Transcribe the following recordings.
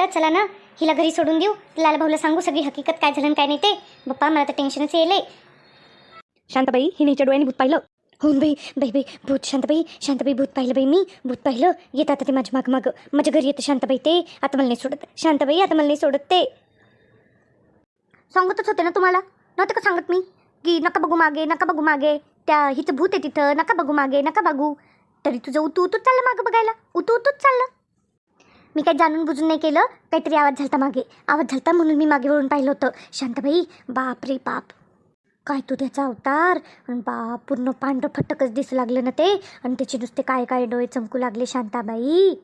वाटतं चला ना? हिला घरी सोडून देऊ. लाला भाऊला सांगू सगळी हकीकत काय झालं काय नाही ते. बाप्पा मला तर टेन्शनच येले शांताबाई हिने डोळ्याने भूत पाहिलं. होऊन बाई बाई बाई भूत. शांताबाई शांताबाई भूत पाहिलं बाई मी. भूत पाहिलं. येत आता ते माझ्या माग माग. माझ्या घरी येतं शांताबाई ते. आता मला नाही सोडत. शांताबाई आता मला नाही सोडत ते. सांगतच होते ना तुम्हाला? नव्हतं का सांगत मी? की नका बघू मागे नका बघू मागे. त्या हिचं भूत आहे तिथं. नका बघू मागे नका बघू. तरी तुझं उतू उतूच चाललं मागं बघायला. उतू उतूच चाललं. मी काय जाणून बुजून नाही केलं. काहीतरी आवाज झालता मागे. आवाज झालता म्हणून मी मागे वळून पाहिलं होतं. शांताबाई बाप रे बाप. काय तू त्याचा अवतार? बाप बा पूर्ण पांढरं फटकच दिसू लागलं ना ते. आणि त्याचे नुसते काय काय डोळे चमकू लागले शांताबाई.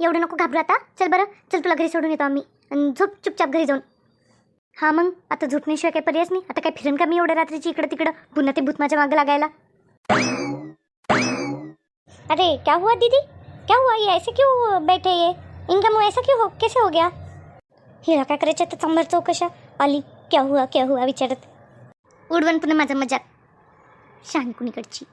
एवढं नको घाबरू आता. चल बरं. चल तुला घरी सोडून येतो आम्ही. आणि झोप चुपचाप घरी जाऊन. हां मग आता झोपण्याशिवाय काही पर्यायच नाही. आता काय फिरेन का मी एवढ्या रात्रीची इकडं तिकडं? पुन्हा ते भूत माझ्या मागं लागायला. अरे क्या हुआ दीदी? क्या हुआ ये? ऐसे क्यों बैठे ये? इनका मुंह ऐसा क्यों हो? कैसे हो गया? हिला काय करायचं तर चंबर चौकशा। आली क्या हुआ? क्या हुआ? विचारत। उडवण पुन्हा माझा मजाक। शान कुणीकडची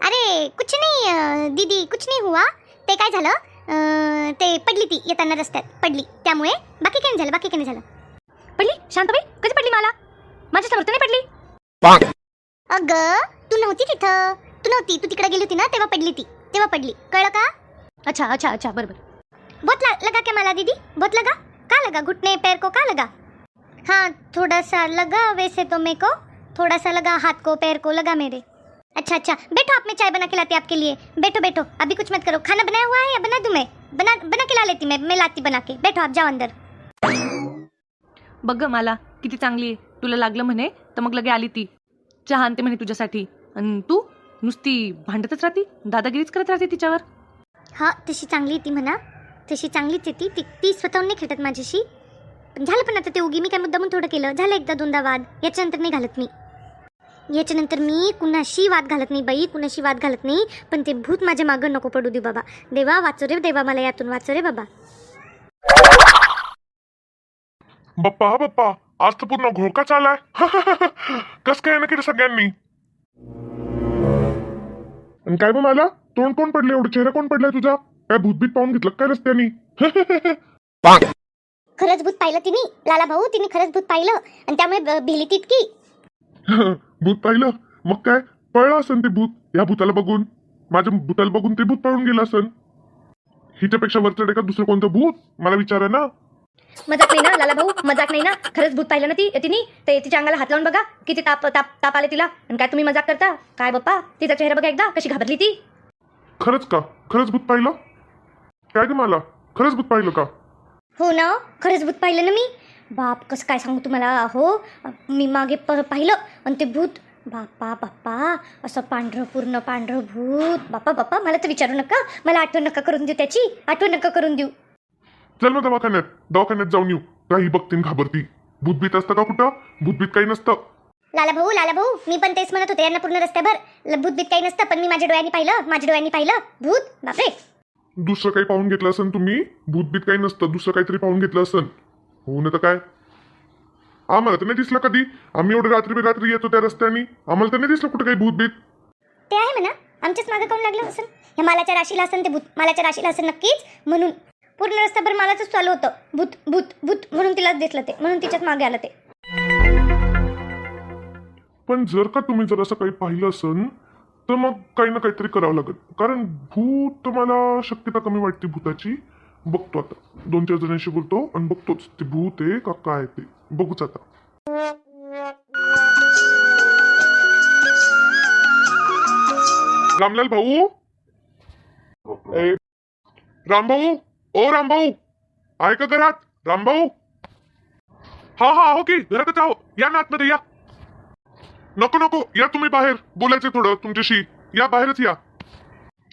अरे कुछ नाही दीदी कुछ नाही हुआ। ते काय झालं? अं, ते पडली ती येताना रस्त्यात. पडली. त्यामुळे बाकी काही नाही झालं? बाकी काही नाही झालं? पडली? शांताबाई कधी पडली मला? माझ्यासमोर तर नाही पडली. अगं तू नव्हती तिथं. तू नव्हती. तू तिकडे गेली होती ना तेव्हा पडली ती. तेव्हा पडली. कळलं का? अच्छा अच्छा अच्छा बरोबर. बहुत ला- लगा क्या मला दीदी? बहुत लगा? का लगा? घुटने पैर को का लगा? हाँ थोड़ा सा लगा वैसे तो मेरे को। थोड़ा सा लगा हाथ को पैर को लगा मेरे। अच्छा अच्छा बैठो आप मैं चाय बना के लाती आपके लिए। बैठो बैठो अभी कुछ मत करो। खाना बनाया हुआ है या बना दूँ मैं? बना बना के ला लेती मैं मैं लाती बना के। बैठो आप जाओ अंदर। बघ गं मला किती चांगली आहे. तुला लागलं म्हणे तर मग लगे आली ती. चहा आणते म्हणे तुझ्यासाठी. आणि तू नुसती भांडतच राहती दादागिरीच करत राहते तिच्यावर. हा तशी चांगली ती म्हणा. तशी चांगलीच आहे ती. ती ती स्वतःहून नाही खेळत माझ्याशी. पण झालं पण आता ते उगी. मी काय मुद्दामून थोडं केलं. झालं एकदा दोनदा वाद. याच्यानंतर नाही घालत मी. याच्यानंतर मी कुणाशी वाद घालत नाही बाई. कुणाशी वाद घालत नाही. पण ते भूत माझ्या मागं नको पडू दे बाबा. देवा वाचो रे देवा मला यातून. वाचो रे बाबा. बाप्पा हा बाप्पा. आज तर पूर्ण घोळका चालाय कस काय ना केलं सगळ्यांनी? आणि काय मग मला? तोंड कोण पडले एवढं? चेहरा कोण पडलाय तुझा? काय भूतभीत पाहून घेतलं काय रस्त्यानी? खरंच भूत पाहिलं तिने. लाला भाऊ तिने खरंच भूत पाहिलं. आणि त्यामुळे ब- भिली तितकी. भूत पाहिलं? मग काय? पळलं असन ते भूत? या भूताला बघून. माझ्या भूताला बघून ते भूत पळून गेलं असन. हिच्यापेक्षा वरचढ आहे का दुसरं कोणतं भूत? मला विचारा ना. मजाक नाही ना लाला भाऊ? मजाक नाही ना? खरंच भूत पाहिलं ना ती तिने? ते तिच्या अंगाला हात लावून बघा. किती ताप ताप ताप आले तिला. आणि काय तुम्ही मजाक करता? काय बाप्पा? तिचा चेहरा बघा एकदा. कशी घाबरली ती. खरंच का? खरंच भूत पाहिलं? काय ग मला? खरंच भूत पाहिलं का? हो ना खरंच भूत पाहिलं ना मी. बाप कसं काय सांगू तुम्हाला? हो मी मागे प पाहिलं आणि ते भूत बाप्पा बाप्पा असं पांढरं पूर्ण पांढरं भूत. बाप्पा बाप्पा मला तर विचारू नका. मला आठवण नका करून देऊ त्याची. आठवण नका करून देऊ. चल मग दवाखान्यात. दवाखान्यात जाऊन येऊ. काही बघतीन घाबरती. भूतभीत असतं का कुठं? भूतभीत काही नसतं. लाला भाऊ लाला भाऊ मी पण तेच म्हणत होते यांना पूर्ण रस्त्याभर ल- भूतबीत काही नसतं पण मी माझ्या डोळ्यांनी पाहिलं माझ्या डोळ्यांनी पाहिलं भूत बापरे. दुसरं काही पाहून घेतलं असन तुम्ही? भूतभीत काही नसतं दुसरं काहीतरी पाहून घेतलं असन. हो ना तर काय? आम्हाला तर नाही दिसलं कधी. आम्ही एवढं रात्री रात्री येतो त्या रस्त्याने. आम्हाला तर नाही दिसलं कुठं काही भूतभीत ते आहे म्हणा. आमच्याच मागं काऊन लागलं असेल ह्या मालाच्या राशीला असेल ते भूत. मालाच्या राशीला असेल नक्कीच. म्हणून पूर्ण रस्त्याभर मालाच चालू होतं. भूत भूत भूत म्हणून तिलाच दिसलं ते. म्हणून तिच्याच मागे आलं ते. पण जर का तुम्ही जर असं काही पाहिलं असन तर मग काही ना काहीतरी करावं लागेल. कारण भूत मला शक्यता कमी वाटते भूताची. बघतो आता. दोन चार जणांशी बोलतो आणि बघतोच. ते भूत आहे का काय ते. बघूच आता. रामलाल भाऊ? रामभाऊ ओ रामभाऊ आहे का घरात? रामभाऊ हा हा हो की. घरातच आहो. या ना आतमध्ये या. नको नको या तुम्ही बाहेर. बोलायचं थोडं तुमच्याशी. या बाहेरच या.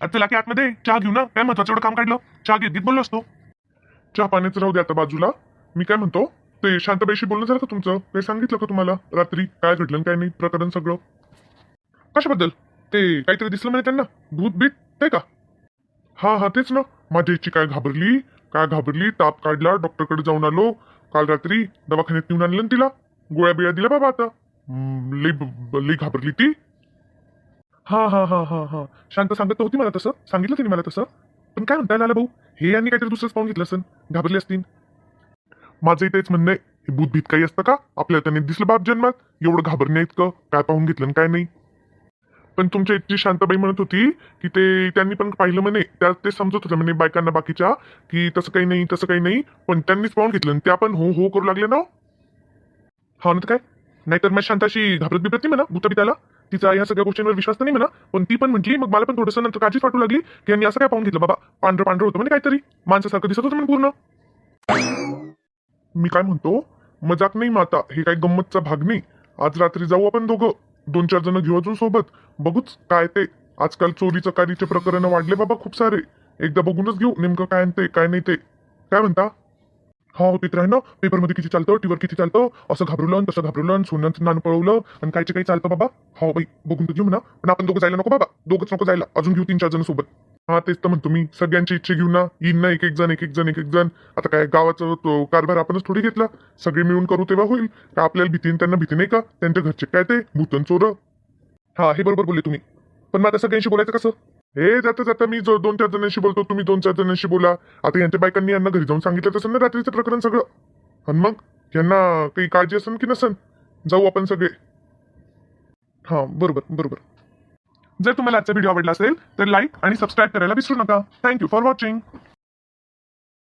आता चला की आतमध्ये चहा घेऊ ना. काय महत्वाचं एवढं काम काढलं? चहा घेत बोललो असतो. चहा पाण्याचं राहू दे आता बाजूला. मी काय म्हणतो ते शांताबाईशी बोलणं झालं का तुमचं? काही सांगितलं का तुम्हाला? रात्री काय घडलं काय नाही प्रकरण सगळं? कशाबद्दल? ते काहीतरी दिसलं म्हणे त्यांना? भूत बीत ते का? हा हा तेच ना. माझ्या इच्छी काय घाबरली? काय घाबरली? ताप काढला डॉक्टरकडे जाऊन आलो. काल रात्री दवाखान्यात नेऊन आणलं तिला. गोळ्या बिळ्या दिल्या बाबा आता. लई ब- लई घाबरली ती. हा हा हा हा हा. शांत सांगत तर होती मला तसं. सांगितलं तिने मला तसं. पण काय म्हणता आलं भाऊ? हे यांनी काहीतरी दुसरंच पाहून घेतलं असेल. घाबरले असतील. माझंही तेच म्हणणं आहे. हे भूतभीत काही असतं का? आपल्याला त्यांनी दिसलं बाप जन्मात. एवढं घाबरण्या इतकं काय पाहून घेतलं आणि काय नाही? पण तुमच्या इतकी शांताबाई म्हणत होती की ते त्यांनी पण पाहिलं म्हणे. त्या ते समजत होतं म्हणे बायकांना बाकीच्या की तसं काही नाही तसं काही नाही. पण त्यांनीच पाहून घेतलं आणि त्या पण हो हो करू लागले ना? हो. हा ना तर काय? नाहीतर मग शांताशी घाबरत बिबरत नाही म्हणा भूतबिताला तिचा या सगळ्या गोष्टींवर विश्वास तर नाही म्हणा पण ती पण म्हटली मग मला पण थोडंसं नंतर काळजीच वाटू लागली की यांनी असं काय पाहून घेतलं बाबा पांढरं पांढरं होतं म्हणजे काहीतरी. माणसासारखं दिसत होतं म्हणे पूर्ण. मी काय म्हणतो मजाक नाही माता हे काही गंमतचा भाग नाही. आज रात्री जाऊ आपण दोघं दोन चार जण घेऊ अजून सोबत. बघूच काय ते. आजकाल चोरी चकारीचे प्रकरण वाढले बाबा खूप सारे. एकदा बघूनच घेऊ नेमकं काय ते काय नाही ते. काय म्हणता? हो ते तर आहे ना. पेपरमध्ये किती चालतं टीवर किती चालतं? असं घाबरलं आणि तसं घाबरलं आणि सोन्याचं नाणं पळवलं आणि कायचे काही चालतं बाबा. हो बाई बघून तर घेऊ म्हणा. पण आपण दोघं जायला नको बाबा. दोघंच नको जायला. अजून घेऊ तीन चार जण सोबत. हा तेच तर म्हणतो मी. सगळ्यांची इच्छा घेऊ ना. येईन ना एक एक जण एक एक जण एक एक जण. आता काय गावाचं तो कारभार आपणच थोडी घेतला. सगळे मिळून करू तेव्हा होईल. का आपल्याला भीती त्यांना भीती नाही का? त्यांच्या घरचे काय ते? भूतन चोर. हा हे बरोबर बोलले तुम्ही. पण मग आता सगळ्यांशी बोलायचं कसं? हे जाता जाता मी जो दोन चार जणांशी बोलतो तुम्ही दोन चार जणांशी बोला. आता यांच्या बायकांनी यांना घरी जाऊन सांगितलं तसं ना रात्रीचं प्रकरण सगळं? आणि मग? यांना काही काळजी असेल की नसेल जाऊ आपण सगळे. हा बरोबर बरोबर. जर तुम्हाला आजचा व्हिडिओ आवडला असेल तर लाईक आणि सबस्क्राईब करायला विसरू नका. Thank you for watching